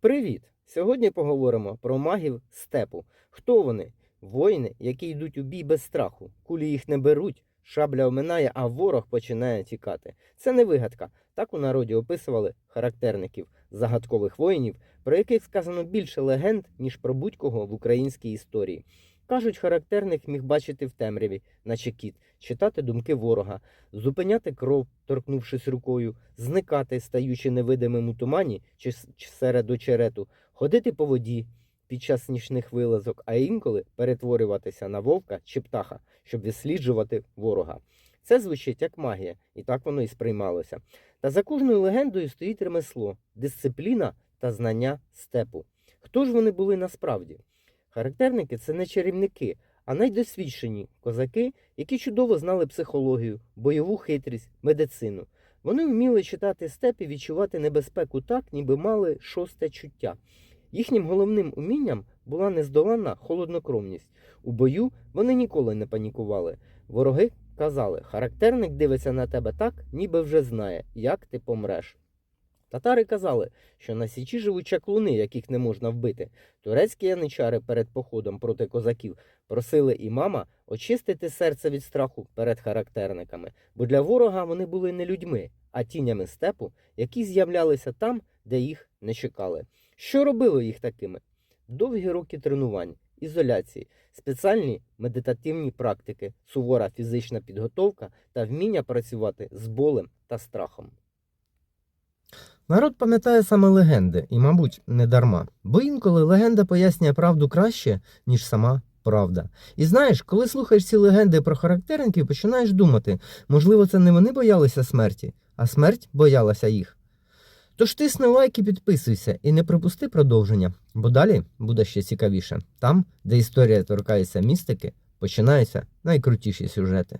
Привіт! Сьогодні поговоримо про магів степу. Хто вони? Воїни, які йдуть у бій без страху. Кулі їх не беруть, шабля оминає, а ворог починає тікати. Це не вигадка. Так у народі описували характерників загадкових воїнів, про яких сказано більше легенд, ніж про будь-кого в українській історії. Кажуть, характерник міг бачити в темряві, наче кіт, читати думки ворога, зупиняти кров, торкнувшись рукою, зникати, стаючи невидимим у тумані чи, серед очерету, ходити по воді під час нічних вилазок, а інколи перетворюватися на вовка чи птаха, щоб відсліджувати ворога. Це звучить як магія, і так воно і сприймалося. Та за кожною легендою стоїть ремесло, дисципліна та знання степу. Хто ж вони були насправді? Характерники це не чарівники, а найдосвідчені козаки, які чудово знали психологію, бойову хитрість, медицину. Вони вміли читати степ і відчувати небезпеку так, ніби мали шосте чуття. Їхнім головним умінням була нездоланна холоднокровність. У бою вони ніколи не панікували. Вороги казали, характерник дивиться на тебе так, ніби вже знає, як ти помреш. Татари казали, що на січі живуть чаклуни, яких не можна вбити. Турецькі яничари перед походом проти козаків просили імама очистити серце від страху перед характерниками, бо для ворога вони були не людьми, а тінями степу, які з'являлися там, де їх не чекали. Що робило їх такими? Довгі роки тренувань, ізоляції, спеціальні медитативні практики, сувора фізична підготовка та вміння працювати з болем та страхом. Народ пам'ятає саме легенди, і, мабуть, не дарма. Бо інколи легенда пояснює правду краще, ніж сама правда. І знаєш, коли слухаєш ці легенди про характерників, починаєш думати, можливо, це не вони боялися смерті, а смерть боялася їх. Тож тисни лайк і підписуйся і не пропусти продовження, бо далі буде ще цікавіше. Там, де історія торкається містики, починаються найкрутіші сюжети.